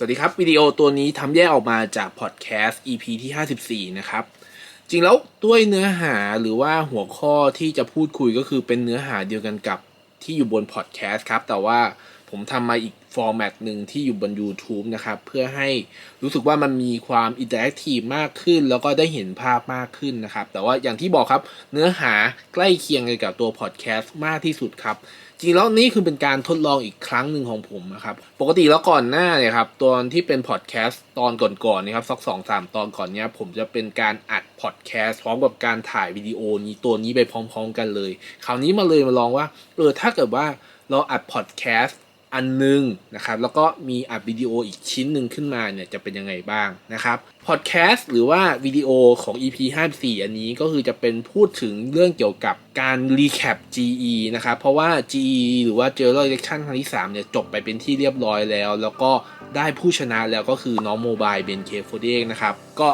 สวัสดีครับ วิดีโอตัวนี้ทำแยกออกมาจากพอดแคสต์ EP ที่ 54 นะครับ จริงแล้วด้วยเนื้อหาหรือว่าหัวข้อที่จะพูดคุยก็คือเป็นเนื้อหาเดียวกันกับที่อยู่บนพอดแคสต์ครับ แต่ว่าผมทำมาอีกฟอร์แมตหนึ่งที่อยู่บน YouTube นะครับ เพื่อให้รู้สึกว่ามันมีความอินเตอร์แอคทีฟมากขึ้น แล้วก็ได้เห็นภาพมากขึ้นนะครับ แต่ว่าอย่างที่บอกครับเนื้อหาใกล้เคียงกันกับตัวพอดแคสต์มากที่สุดครับ จริงแล้วนี่คือเป็นการทดลองอีกครั้งหนึ่งของผมนะครับ ปกติแล้วก่อนหน้าเนี่ยครับตอนที่เป็นพอดแคสต์ตอนก่อนๆนะครับสักสองสามตอนก่อนเนี้ยผมจะเป็นการอัดพอดแคสต์พร้อมกับการถ่ายวิดีโอนี้ตัวนี้ไปพร้อม ๆ กันเลย คราวนี้มาเลยมาลองว่าเออถ้าเกิดว่าเราอัดพอดแคสต์ อันหนึงนะครับแล้วก็มีอัดวิดีโออีกชิ้นหนึ่งขึ้นมาเนี่ยจะเป็นยังไงบ้างนะครับพอดแคสต์หรือว่าวิดีโอของ EP 54 อันนี้ก็คือจะเป็นพูดถึงเรื่องเกี่ยวกับการรีแคป GE นะครับเพราะว่า GE หรือว่า General Election ครั้งที่ 3 เนี่ยจบไปเป็นที่เรียบร้อยแล้ว แล้วก็ได้ผู้ชนะแล้วก็คือน้องโมบายเบนเคโฟเดนะครับก็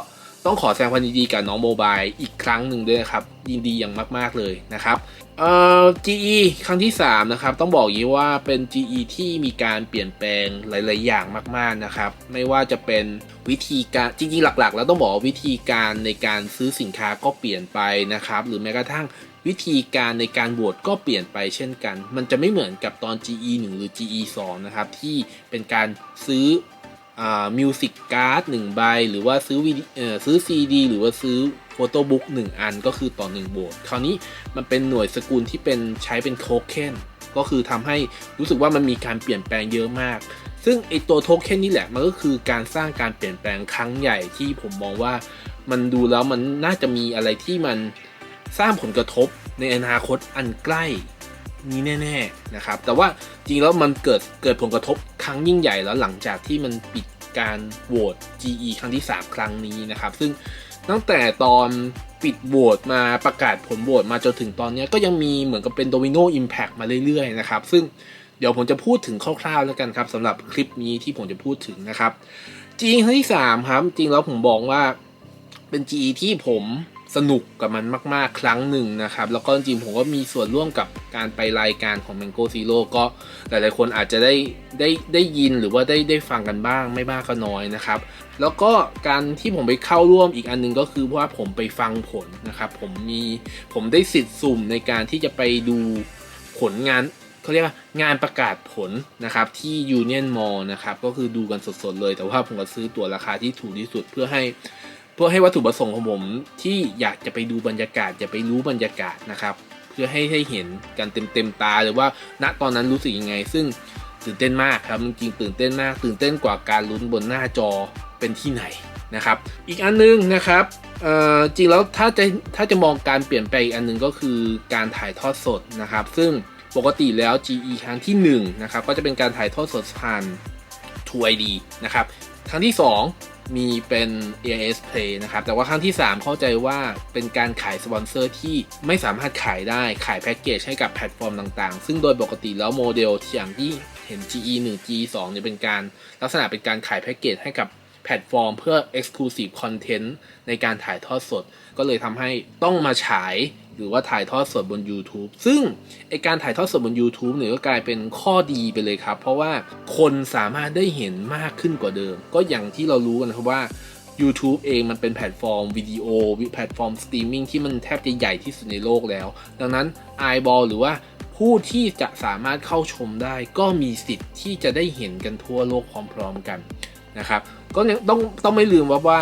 ต้องขอแสดงความยินดีกับน้องโมบายอีกครั้งหนึ่งด้วยนะครับ ยินดีอย่างมาก ๆ เลยนะครับเอ่อ GE ครั้งที่ 3 นะครับ ต้องบอกยี้ว่าเป็น GE ที่มีการเปลี่ยนแปลงหลาย ๆ อย่างมาก ๆ นะครับ ไม่ว่าจะเป็นวิธีการจริงๆหลัก ๆ แล้วต้องบอกวิธีการในการซื้อสินค้าก็เปลี่ยนไปนะครับ หรือแม้กระทั่งวิธีการในการโหวตก็เปลี่ยนไปเช่นกัน มันจะไม่เหมือนกับตอน GE 1 หรือ GE 2 นะครับ ที่เป็นการซื้อ มิวสิกการ์ดหนึ่งใบ หรือว่าซื้อวีซื้อซีดี หรือว่าซื้อโฟโต้บุ๊กหนึ่งอันก็คือต่อหนึ่งโหวตคราวนี้มันเป็นหน่วยสกุลที่เป็นใช้เป็นโทเค็นก็คือทำให้รู้สึกว่ามันมีการเปลี่ยนแปลงเยอะมาก ซึ่งไอตัวโทเค็นนี่แหละ มันก็คือการสร้างการเปลี่ยนแปลงครั้งใหญ่ที่ผมมองว่ามันดูแล้วมันน่าจะมีอะไรที่มันสร้างผลกระทบในอนาคตอันใกล้ นี้แน่ๆนะครับ แต่ว่าจริงแล้วมันเกิดเกิดผลกระทบครั้งยิ่งใหญ่แล้วหลังจากที่มันปิดการโหวต GE ครั้งที่ 3 ครั้งนี้นะครับ ซึ่งตั้งแต่ตอนปิดโหวตมาประกาศผลโหวตมาจนถึงตอนนี้ก็ยังมีเหมือนกับเป็นโดมิโนอิมแพกมาเรื่อยๆนะครับ ซึ่งเดี๋ยวผมจะพูดถึงคร่าวๆแล้วกันครับสำหรับคลิปนี้ที่ผมจะพูดถึงนะครับ GE ครั้งที่ 3 ครับ จริงแล้วผมบอกว่าเป็น GE ที่ผม สนุกกับมันมาก ๆ ครั้งหนึ่งนะครับ แล้วก็จริงๆผมก็มีส่วนร่วมกับการไปรายการของ Mango Zero ก็หลาย ๆ คนอาจจะได้ได้ได้ยินหรือว่าได้ได้ฟังกันบ้างไม่มากก็น้อยนะครับ แล้วก็การที่ผมไปเข้าร่วมอีกอันหนึงก็คือว่าผมไปฟังผลนะครับ ผมมีผมได้สิทธิ์สุ่มในการที่จะไปดูผลงานเขาเรียกว่างานประกาศผลนะครับที่ Union Mall นะครับก็คือดูกันสด ๆ เลย แต่ว่าผมก็ซื้อตั๋วราคาที่ถูกที่สุดเพื่อให้ เพื่อให้วัตถุประสงค์ของผมที่อยากจะไปดูบรรยากาศจะไปรู้บรรยากาศนะครับ เพื่อให้ให้เห็นกันเต็มเต็มตาเลยว่า ณตอนนั้นรู้สึกยังไง ซึ่งตื่นเต้นมากครับจริงๆตื่นเต้นมาก ตื่นเต้นกว่าการลุ้นบนหน้าจอเป็นที่ไหนนะครับ อีกอันนึงนะครับจริงแล้วถ้าจะถ้าจะมองการเปลี่ยนแปอีกอันนึงก็คือการถ่ายทอดสดนะครับ ซึ่งปกติแล้ว GE ครั้งที่1นะครับก็จะเป็นการถ่ายทอดสดผ่าน True ID นะครับครั้งที่ 2 มีเป็น AIS Play นะครับ แต่ว่าครั้งที่ 3 เข้าใจว่าเป็นการขายสปอนเซอร์ที่ไม่สามารถขายได้ขายแพ็กเกจให้กับแพลตฟอร์มต่างๆ ซึ่งโดยปกติแล้วโมเดลที่อย่างที่เห็น GE 1 GE 2เนี่ยเป็นการลักษณะเป็นการขายแพ็กเกจให้กับแพลตฟอร์มเพื่อ Exclusive Content ในการถ่ายทอดสด ก็เลยทำให้ต้องมาฉาย หรือว่าถ่ายทอดสดบน YouTube ซึ่งไอการถ่ายทอดสดบน YouTube เนี่ยก็กลายเป็นข้อดีไปเลยครับ เพราะว่าคนสามารถได้เห็นมากขึ้นกว่าเดิม ก็อย่างที่เรารู้กันนะครับว่า YouTube เองมันเป็นแพลตฟอร์มวิดีโอแพลตฟอร์มสตรีมมิ่งที่มันแทบจะใหญ่ที่สุดในโลกแล้ว ดังนั้น eyeball หรือว่าผู้ที่จะสามารถเข้าชมได้ ก็มีสิทธิ์ที่จะได้เห็นกันทั่วโลกพร้อมๆกันนะครับก็ยังต้องต้องไม่ลืมว่าว่า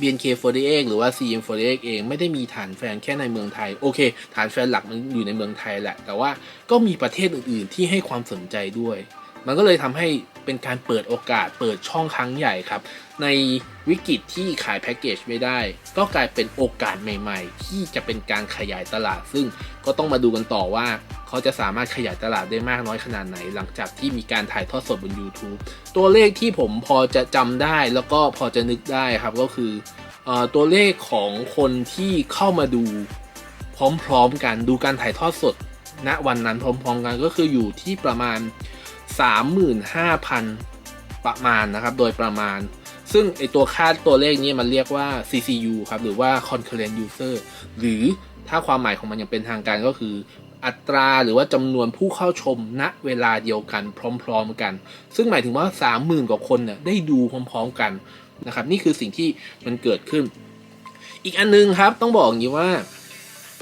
BNK48 หรือว่า CM48 เองไม่ได้มีฐานแฟนแค่ในเมืองไทย โอเค ฐานแฟนหลักมันอยู่ในเมืองไทยแหละ แต่ว่าก็มีประเทศอื่นๆ ที่ให้ความสนใจด้วย มันก็เลยทำให้ เป็นการเปิดโอกาสเปิดช่องครั้งใหญ่ครับ ในวิกฤตที่ขายแพ็กเกจไม่ได้ ก็กลายเป็นโอกาสใหม่ ๆ ที่จะเป็นการขยายตลาด ซึ่งก็ต้องมาดูกันต่อว่า เขาจะสามารถขยายตลาดได้มากน้อยขนาดไหน หลังจากที่มีการถ่ายทอดสดบน YouTube ตัวเลขที่ผมพอจะจำได้แล้วก็พอจะนึกได้ครับก็คือออตัวเลขของคนที่เข้ามาดูพร้อมๆกันดูการถ่ายทอดสดณวันนั้นพร้อมๆกันก็คืออยู่ที่ประมาณ 35,000 ประมาณนะครับ โดยประมาณ ซึ่งไอตัวค่าตัวเลขนี้มันเรียกว่า CCU ครับ หรือว่า concurrent user หรือถ้าความหมายของมันย่างเป็นทางการก็คือ อัตราหรือว่าจำนวนผู้เข้าชมณเวลาเดียวกันพร้อม ๆ กัน ซึ่งหมายถึงว่า 30,000 กว่าคนเนี่ยได้ดูพร้อม ๆ กันนะครับ นี่คือสิ่งที่มันเกิดขึ้น อีกอันนึงครับต้องบอกอย่างนี้ว่า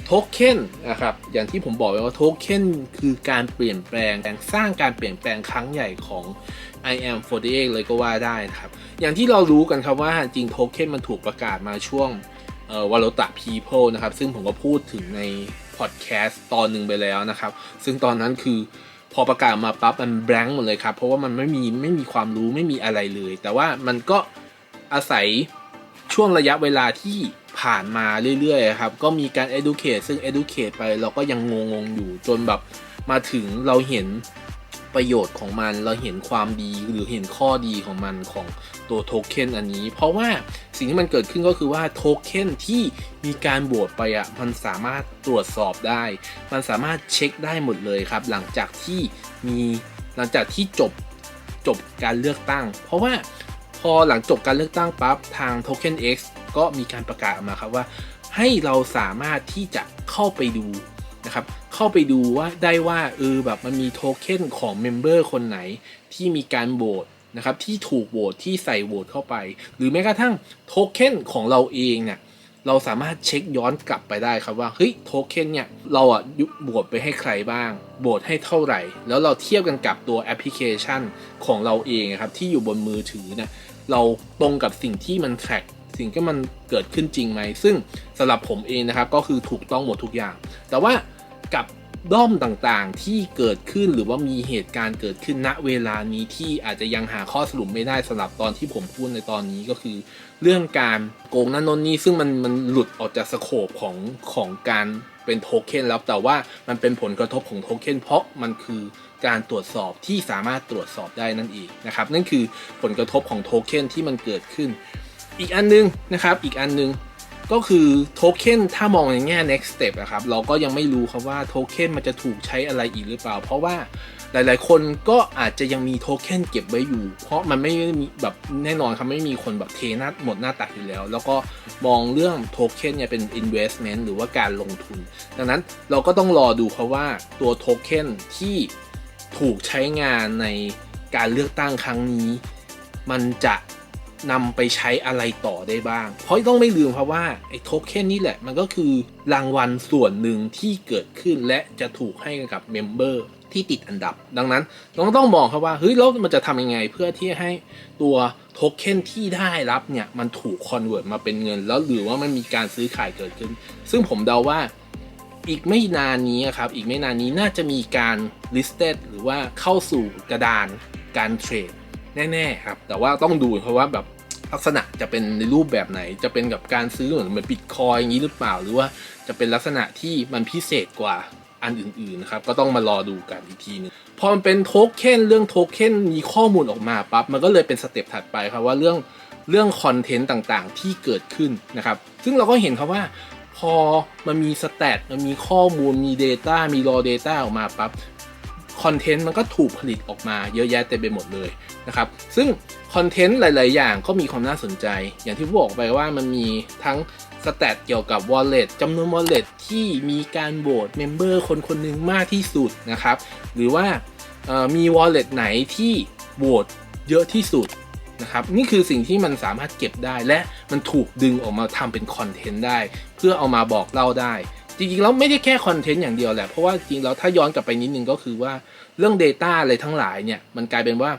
โทเค็นนะครับอย่างที่ผมบอกไปว่าโทเค็นคือการเปลี่ยนแปลงสร้างการเปลี่ยนแปลงครั้งใหญ่ของ I am 48เลยก็ว่าได้นะครับ อย่างที่เรารู้กันครับว่าจริงโทเค็นมันถูกประกาศมาช่วงวอลตะ people นะครับ ซึ่งผมก็พูดถึงในพอดแคสต์ตอนหนึ่งไปแล้วนะครับ ซึ่งตอนนั้นคือพอประกาศมาปั๊บมันแบงค์หมดเลยครับ เพราะว่ามันไม่มีไม่มีความรู้ไม่มีอะไรเลย แต่ว่ามันก็อาศัยช่วงระยะเวลาที่ ผ่านมาเรื่อยๆครับก็มีการ educate ซึ่ง educate ไปเราก็ยังงงๆอยู่จนแบบมาถึงเราเห็นประโยชน์ของมันเราเห็นความดีหรือเห็นข้อดีของมันของตัวโทเค็นอันนี้ เพราะว่าสิ่งที่มันเกิดขึ้นก็คือว่าโทเค็นที่มีการโหวตไปอะมันสามารถตรวจสอบได้ มันสามารถเช็คได้หมดเลยครับ หลังจากที่มีหลังจากที่จบจบการเลือกตั้ง เพราะว่าพอหลังจบการเลือกตั้งปั๊บทาง Token X ก็มีการประกาศออกมาครับว่า ให้เราสามารถที่จะเข้าไปดูนะครับ เข้าไปดูว่าได้ว่าเออแบบมันมีโทเค็นของเมมเบอร์คนไหนที่มีการโหวตนะครับที่ถูกโหวตที่ใส่โหวตเข้าไป หรือแม้กระทั่งโทเค็นของเราเองเนี่ยเราสามารถเช็คย้อนกลับไปได้ครับว่าเฮ้ยโทเค็นเนี่ยเราอะยุโหวตไปให้ใครบ้างโหวตให้เท่าไหร่ แล้วเราเทียบกันกับตัวแอปพลิเคชันของเราเองครับที่อยู่บนมือถือนี่ยเราตรงกับสิ่งที่มันแทร็ก สิ่งที่มันเกิดขึ้นจริงไหม ซึ่งสำหรับผมเองนะครับก็คือถูกต้องหมดทุกอย่าง แต่ว่ากับด้อมต่างๆที่เกิดขึ้นหรือว่ามีเหตุการณ์เกิดขึ้นณเวลานี้ที่อาจจะยังหาข้อสรุปไม่ได้สำหรับตอนที่ผมพูดในตอนนี้ก็คือ เรื่องการโกงนั่นนนนี่ซึ่งมันมันหลุดออกจากสโคปของของการเป็นโทเค็นแล้วแต่ว่ามันเป็นผลกระทบของโทเค็นเพราะมันคือการตรวจสอบที่สามารถตรวจสอบได้นั่นเองนะครับนั่นคือผลกระทบของโทเค็นที่มันเกิดขึ้น อีกอันนึงนะครับ อีกอันนึงก็คือโทเค็นถ้ามองในแง่ next step อะครับเราก็ยังไม่รู้ครับว่าโทเค็นมันจะถูกใช้อะไรอีกหรือเปล่า เพราะว่าหลายๆ คนก็อาจจะยังมีโทเค็นเก็บไว้อยู่ เพราะมันไม่มีแบบแน่นอนครับไม่มีคนแบบเทหน้าหมดหน้าตักอยู่แล้ว แล้วก็มองเรื่องโทเค็นเนี่ยเป็น investment หรือว่าการลงทุน ดังนั้นเราก็ต้องรอดูครับว่าตัวโทเค็นที่ถูกใช้งานในการเลือกตั้งครั้งนี้ มันจะ นำไปใช้อะไรต่อได้บ้าง เพราะต้องไม่ลืมครับว่าไอ้โทเค็นนี่แหละมันก็คือรางวัลส่วนหนึ่งที่เกิดขึ้นและจะถูกให้กับเมมเบอร์ที่ติดอันดับ ดังนั้นเราต้องมองครับว่าเฮ้ยแล้วมันจะทำยังไงเพื่อที่ให้ตัวโทเค็นที่ได้รับเนี่ยมันถูกคอนเวิร์ตมาเป็นเงิน แล้วหรือว่ามันมีการซื้อขายเกิดขึ้น ซึ่งผมเดาว่าอีกไม่นานนี้ครับอีกไม่นานนี้น่าจะมีการ listed หรือว่าเข้าสู่กระดานการเทรด แน่ๆครับ แต่ว่าต้องดูเพราะว่าแบบลักษณะจะเป็นในรูปแบบไหน จะเป็นกับการซื้อเหมือนเหมือนบิตคอยอย่างนี้หรือเปล่า หรือว่าจะเป็นลักษณะที่มันพิเศษกว่าอันอื่นๆนะครับ ก็ต้องมารอดูกันอีกทีนึงพอมันเป็นโทเค็นเรื่องโทเค็นมีข้อมูลออกมาปั๊บมันก็เลยเป็นสเต็ปถัดไปครับว่าเรื่องเรื่องคอนเทนต์ต่างๆที่เกิดขึ้นนะครับ ซึ่งเราก็เห็นครับว่าพอมันมีสแตทมันมีข้อมูลมี Data มีรอ Data ออกมาปั๊บ คอนเทนต์มันก็ถูกผลิตออกมาเยอะแยะเต็มไปหมดเลยนะครับ ซึ่งคอนเทนต์หลาย ๆ อย่างก็มีความน่าสนใจ อย่างที่บอกไปว่ามันมีทั้งสแตทเกี่ยวกับ wallet จำนวน wallet ที่มีการโหวตเมมเบอร์คนคนหนึ่งมากที่สุดนะครับ หรือว่ามี wallet ไหนที่โหวตเยอะที่สุดนะครับนี่คือสิ่งที่มันสามารถเก็บได้และมันถูกดึงออกมาทำเป็นคอนเทนต์ได้ เพื่อเอามาบอกเล่าได้ จริงๆแล้วไม่ได้แค่คอนเทนต์อย่างเดียวแหละ เพราะว่าจริงๆแล้วถ้าย้อนกลับไปนิดนึงก็คือว่าเรื่อง Data อะไรทั้งหลายเนี่ย มันกลายเป็นว่า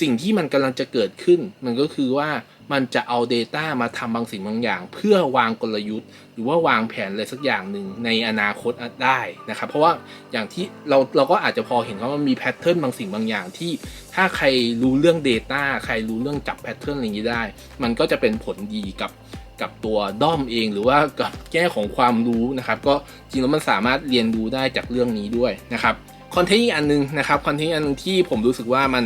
สิ่งที่มันกำลังจะเกิดขึ้น มันก็คือว่ามันจะเอา Data มาทำบางสิ่งบางอย่าง เพื่อวางกลยุทธ์ หรือว่าวางแผนอะไรสักอย่างหนึ่งในอนาคตได้นะครับ เพราะว่าอย่างที่เราเราก็อาจจะพอเห็นว่ามันมีแพทเทิร์นบางสิ่งบางอย่างที่ ถ้าใครรู้เรื่อง Data ใครรู้เรื่องจับแพทเทิร์นอะไรอย่างนี้ได้ มันก็จะเป็นผลดีกับ กับตัวด้อมเอง หรือว่ากับแง่ของความรู้นะครับ ก็จริงแล้วมันสามารถเรียนรู้ได้จากเรื่องนี้ด้วยนะครับคอนเทนต์อีกอันนึงนะครับคอนเทนต์อันนึงที่ผมรู้สึกว่ามัน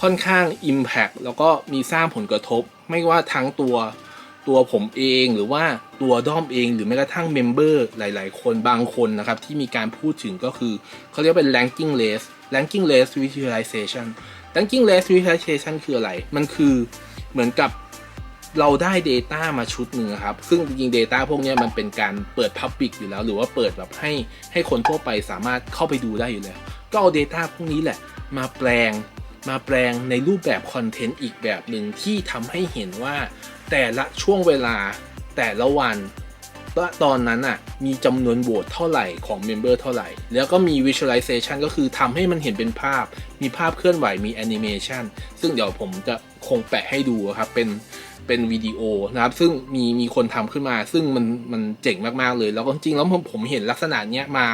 ค่อนข้าง Impact แล้วก็มีสร้างผลกระทบ ไม่ว่าทั้งตัวตัวผมเองหรือว่าตัวด้อมเอง หรือแม้กระทั่งเมมเบอร์หลาย ๆ คนบางคนนะครับที่มีการพูดถึงก็คือเขาเรียกเป็น ranking list ranking list visualization ranking list visualization คืออะไร มันคือเหมือนกับ เราได้ Data มาชุดหนึ่งครับ ซึ่งจริง Data พวกนี้มันเป็นการเปิด Public อยู่แล้ว หรือว่าเปิดแบบให้ให้คนทั่วไปสามารถเข้าไปดูได้อยู่แล้ว ก็เอา Data พวกนี้แหละมาแปลงมาแปลงในรูปแบบคอนเทนต์อีกแบบหนึ่งที่ทำให้เห็นว่า แต่ละช่วงเวลาแต่ละวันตอนนั้นอะมีจำนวนโหวตเท่าไหร่ของเมมเบอร์เท่าไหร่ แล้วก็มี visualization ก็คือทำให้มันเห็นเป็นภาพ มีภาพเคลื่อนไหวมีแอนิเมชันซึ่งเดี๋ยวผมจะคงแปะให้ดูครับ เป็น เป็นวิดีโอนะครับ ซึ่งมีมีคนทำขึ้นมา ซึ่งมันมันเจ๋งมากๆเลย แล้วก็จริงแล้วผมผมเห็นลักษณะเนี้ยมา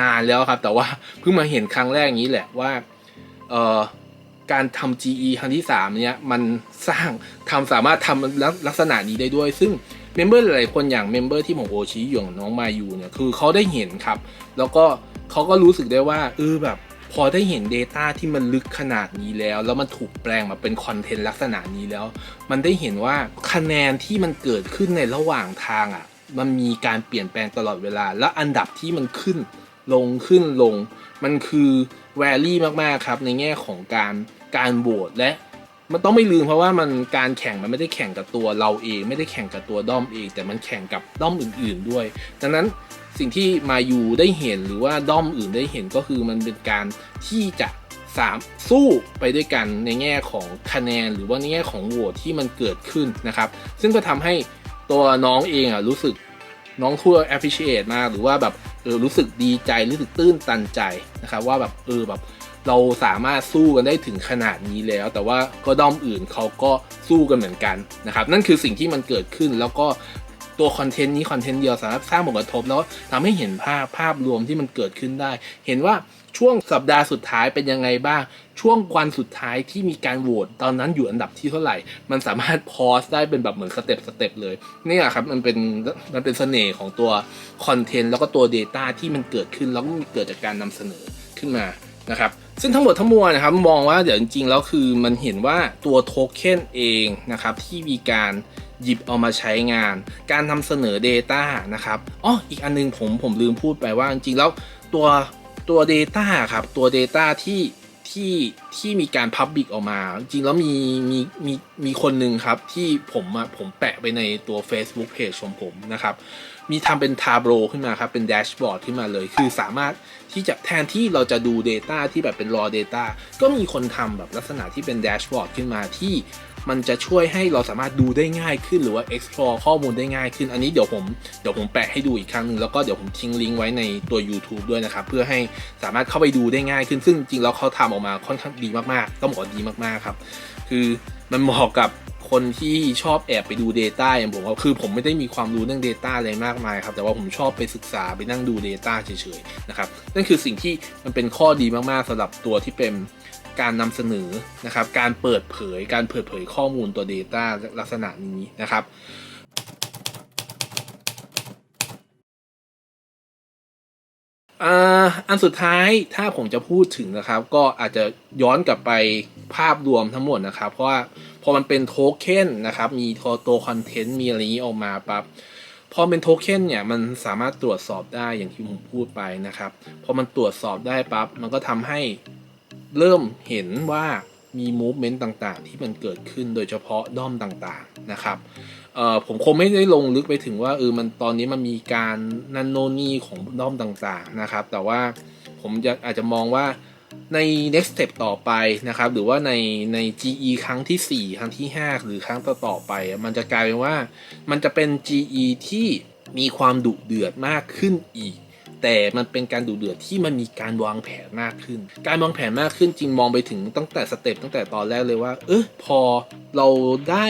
นานแล้วครับ แต่ว่าเพิ่งมาเห็นครั้งแรกนี้แหละว่าเอ่อการทำ GE ครั้งที่ 3 เนี้ยมันสร้างทำสามารถทำลักษณะนี้ได้ด้วย ซึ่งเมมเบอร์หลายๆคนอย่างเมมเบอร์ที่ผมโอชีอย่างน้องมายูเนี่ยคือเขาได้เห็นครับ แล้วก็เขาก็รู้สึกได้ว่าเออแบบ พอได้เห็น Data ที่มันลึกขนาดนี้แล้ว แล้วมันถูกแปลงมาเป็นคอนเทนต์ลักษณะนี้แล้ว มันได้เห็นว่าคะแนนที่มันเกิดขึ้นในระหว่างทางอะมันมีการเปลี่ยนแปลงตลอดเวลา แล้วอันดับที่มันขึ้นลงขึ้นลง มันคือแวลี่มากๆครับในแง่ของการการโหวตและมันต้องไม่ลืมเพราะว่ามันการแข่งมันไม่ได้แข่งกับตัวเราเอง ไม่ได้แข่งกับตัวด้อมเอง แต่มันแข่งกับด้อมอื่น ๆด้วย ดังนั้น สิ่งที่มายูได้เห็นหรือว่าด้อมอื่นได้เห็นก็คือมันเป็นการที่จะสามสู้ไปด้วยกันในแง่ของคะแนนหรือว่าในแง่ของโหวตที่มันเกิดขึ้นนะครับ ซึ่งก็ทำให้ตัวน้องเองอะรู้สึกน้องทั่ว appreciate มากหรือว่าแบบเออรู้สึกดีใจรู้สึกตื้นตันใจนะครับว่าแบบเออแบบเราสามารถสู้กันได้ถึงขนาดนี้แล้ว แต่ว่าก็ด้อมอื่นเขาก็สู้กันเหมือนกันนะครับ นั่นคือสิ่งที่มันเกิดขึ้นแล้วก็ ตัวคอนเทนต์นี้คอนเทนต์เดียวสามารถสร้างผลกระทบแล้วทำให้เห็นภาพภาพรวมที่มันเกิดขึ้นได้ เห็นว่าช่วงสัปดาห์สุดท้ายเป็นยังไงบ้าง ช่วงวันสุดท้ายที่มีการโหวตตอนนั้นอยู่อันดับที่เท่าไหร่ มันสามารถพอสได้เป็นแบบเหมือนสเต็ปสเต็ปเลยนี่แหละครับมันเป็นมันเป็นเสน่ห์ของตัวคอนเทนต์แล้วก็ตัว Data ที่มันเกิดขึ้นแล้วก็มันเกิดจากการนำเสนอขึ้นมานะครับซึ่งทั้งหมดทั้งมวลนะครับมองว่าเดี๋ยวจริงๆแล้วคือมันเห็นว่าตัวโทเค็นเองนะครับที่มีการ หยิบเอามาใช้งาน การนำเสนอ Data นะครับอ๋ออีกอันนึงผมผมลืมพูดไปว่าจริงๆแล้วตัวตัว Data ครับตัว Data ที่ที่ที่มีการ Public ออกมา จริงๆแล้วมีมีมีมีคนหนึ่งครับที่ผมอะผมแปะไปในตัว Facebook Page ของผมนะครับ มีทำเป็นทาโบขึ้นมาครับ เป็นแดชบอร์ดขึ้นมาเลย คือสามารถที่จะแทนที่เราจะดู Data ที่แบบเป็น raw data ก็มีคนทำแบบลักษณะที่เป็นแดชบอร์ดขึ้นมาที่ มันจะช่วยให้เราสามารถดูได้ง่ายขึ้นหรือว่า explore ข้อมูลได้ง่ายขึ้น อันนี้เดี๋ยวผมเดี๋ยวผมแปะให้ดูอีกครั้งหนึ่งแล้วก็เดี๋ยวผมทิ้งลิงก์ไว้ในตัว YouTube ด้วยนะครับ เพื่อให้สามารถเข้าไปดูได้ง่ายขึ้นซึ่งจริงแล้วเขาทำออกมาค่อนข้างดีมากๆต้องบอกว่าดีมากๆครับ คือมันเหมาะกับคนที่ชอบแอบไปดู Data อย่างผมว่าคือผมไม่ได้มีความรู้เรื่อง Data อะไรมากมายครับแต่ว่าผมชอบไปศึกษาไปนั่งดู Data เฉยๆนะครับนั่นคือสิ่งที่มันเป็นข้อดีมากๆสำหรับตัวที่เป็น การนำเสนอนะครับ การเปิดเผย การเปิดเผยข้อมูลตัว Data ลักษณะนี้นะครับอ่าอันสุดท้ายถ้าผมจะพูดถึงนะครับ ก็อาจจะย้อนกลับไปภาพรวมทั้งหมดนะครับ เพราะว่าพอมันเป็นโทเค็นนะครับ มีตัวตัวคอนเทนต์มีอะไรนี้ออกมาปั๊บพอเป็นโทเค็นเนี่ยมันสามารถตรวจสอบได้อย่างที่ผมพูดไปนะครับ พอมันตรวจสอบได้ปั๊บมันก็ทำให้ เริ่มเห็นว่ามีมูฟเมนต์ต่างๆ ที่มันเกิดขึ้นโดยเฉพาะด้อมต่างๆนะครับผมคงไม่ได้ลงลึกไปถึงว่าเออมันตอนนี้มันมีการนันโนนี่ของด้อมต่างๆนะครับ แต่ว่าผมจะอาจจะมองว่าใน next step ต่อไปนะครับ หรือว่าในใน GE ครั้งที่ 4 ครั้งที่ 5 หรือครั้งต่อๆไป มันจะกลายเป็นว่ามันจะเป็น GE ที่มีความดุเดือดมากขึ้นอีก แต่มันเป็นการดุเดือดที่มันมีการวางแผนมากขึ้น การวางแผนมากขึ้นจริงมองไปถึงตั้งแต่สเต็ปตั้งแต่ตอนแรกเลยว่า เออพอเราได้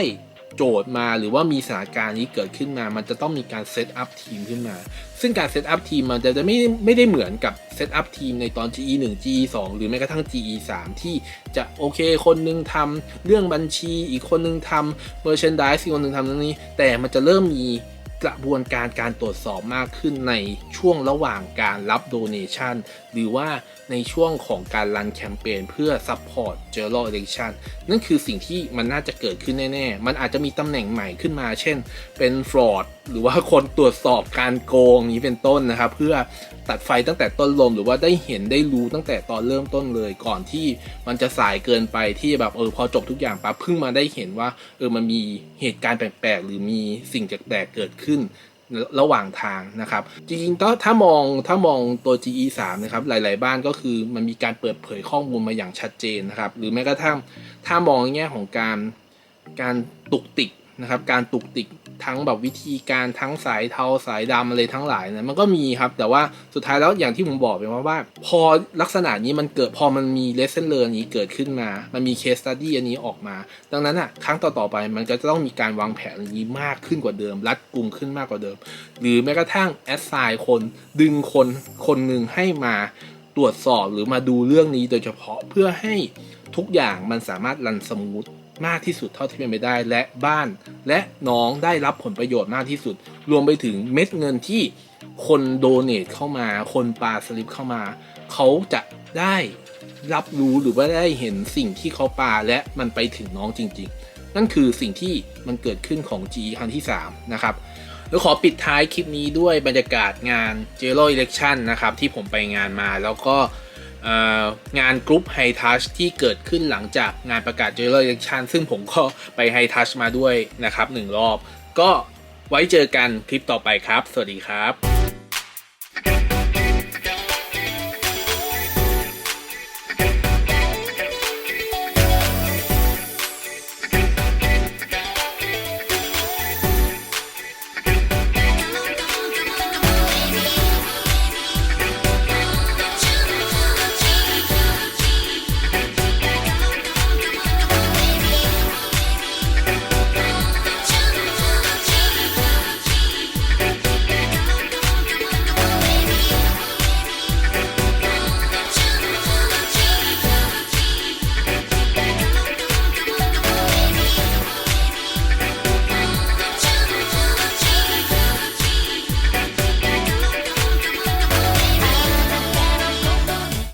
โจทย์มาหรือว่ามีสถานการณ์นี้เกิดขึ้นมา มันจะต้องมีการเซตอัพทีมขึ้นมา ซึ่งการเซตอัพทีมมันจะจะไม่ไม่ได้เหมือนกับเซตอัพทีมในตอน GE 1 GE 2หรือแม้กระทั่ง GE 3ที่จะโอเคคนหนึงทำเรื่องบัญชี อีกคนหนึงทำ merchandise อีกคนหนึงทำเรื่องนี้ แต่มันจะเริ่มมี ระบวนการการตรวจสอบมากขึ้นในช่วงระหว่างการรับโดเนชั่น หรือว่าในช่วงของการรันแคมเปญเพื่อ support general election นั่นคือสิ่งที่มันน่าจะเกิดขึ้นแน่ ๆ มันอาจจะมีตำแหน่งใหม่ขึ้นมา เช่น เป็น fraud หรือว่าคนตรวจสอบการโกงนี้เป็นต้นนะครับ เพื่อตัดไฟตั้งแต่ต้นลม หรือว่าได้เห็นได้รู้ตั้งแต่ตอนเริ่มต้นเลยก่อนที่มันจะสายเกินไปที่แบบเออพอจบทุกอย่างปั๊บเพิ่งมาได้เห็นว่าเออมันมีเหตุการณ์แปลกๆหรือมีสิ่งแปลกๆเกิดขึ้น ระหว่างทางนะครับ จริงๆก็ถ้ามองถ้ามองตัว GE 3 นะครับหลาย ๆ บ้านก็คือมันมีการเปิดเผยข้อมูลมาอย่างชัดเจนนะครับ หรือแม้กระทั่งถ้ามองในแง่ของการการตุกติกนะครับ การตุกติก ทั้งแบบวิธีการทั้งสายเทาสายดำอะไรทั้งหลายนะมันก็มีครับ แต่ว่าสุดท้ายแล้วอย่างที่ผมบอกไปว่าว่า พอลักษณะนี้มันเกิดพอมันมี lesson learn นี้เกิดขึ้นมา มันมี case study อันนี้ออกมา ดังนั้นอะครั้งต่อๆไปมันก็จะต้องมีการวางแผนอย่างนี้มากขึ้นกว่าเดิม รัดกุมขึ้นมากกว่าเดิม หรือแม้กระทั่ง assign คนดึงคนคนหนึ่งให้มาตรวจสอบหรือมาดูเรื่องนี้โดยเฉพาะเพื่อให้ทุกอย่างมันสามารถรันสมูท มากที่สุดเท่าที่เป็นไปได้และบ้านและน้องได้รับผลประโยชน์มากที่สุด รวมไปถึงเม็ดเงินที่คนโดเนทเข้ามา คนปาสลิปเข้ามา เขาจะได้รับรู้หรือว่าได้เห็นสิ่งที่เขาปาและมันไปถึงน้องจริง ๆ นั่นคือสิ่งที่มันเกิดขึ้นของ GE ครั้งที่ 3 นะครับแล้วขอปิดท้ายคลิปนี้ด้วยบรรยากาศงาน j e r o Election นะครับที่ผมไปงานมาแล้วก็ งานกรุ๊ปไฮทัชที่เกิดขึ้นหลังจากงานประกาศ j e r o Election ซึ่งผมก็ไปไฮทัชมาด้วยนะครับหนึ่งรอบ ก็ไว้เจอกันคลิปต่อไปครับ สวัสดีครับ